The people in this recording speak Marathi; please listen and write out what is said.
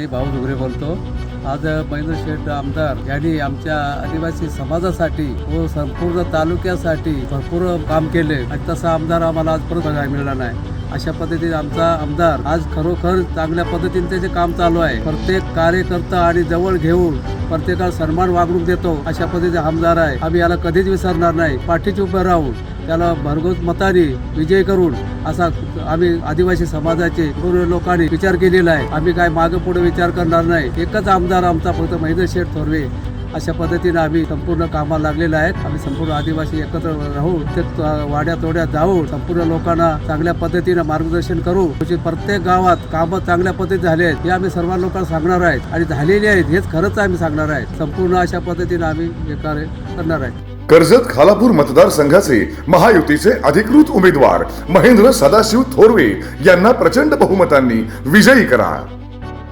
मी भाऊ दुगरे बोलतो. आज महेंद्र शेठ आमदार यांनी आमच्या आदिवासी समाजासाठी व संपूर्ण तालुक्यासाठी भरपूर काम केले. आणि तसा आमदार आम्हाला आज परत बघायला मिळाला नाही. अशा पद्धतीने आमचा आमदार आज खरोखर चांगल्या पद्धतीने त्याचे काम चालू आहे. प्रत्येक कार्यकर्ता आणि जवळ घेऊन प्रत्येकाला सन्मान वागणूक देतो. अशा पद्धतीचे आमदार आहे. आम्ही याला कधीच विसरणार नाही. पाठीची उभं राहून त्याला भरघोस मताने विजय करून असा आम्ही आदिवासी समाजाचे पूर्व लोकांनी विचार केलेला आहे. आम्ही काय मागे पुढे विचार करणार नाही. एकच आमदार आमचा फक्त महेंद्र शेठ थोरवे. अशा पद्धतीने आम्ही संपूर्ण कामाला लागलेला आहेत आम्ही संपूर्ण आदिवासी एकत्र राहून ते वाड्या तोड्यात जाऊन संपूर्ण लोकांना चांगल्या पद्धतीने मार्गदर्शन करू म्हणजे प्रत्येक गावात कामं चांगल्या पद्धतीने झाले आहेत. हे आम्ही सर्व लोकांना सांगणार आहेत. आणि झालेली आहेत हेच खरंच आम्ही सांगणार आहेत. संपूर्ण अशा पद्धतीने आम्ही हे कार्य करणार आहे कर्जत खालापूर मतदारसंघाचे महायुतीचे अधिकृत उमेदवार महेंद्र सदाशिव थोरवे यांना प्रचंड बहुमतांनी विजयी करा.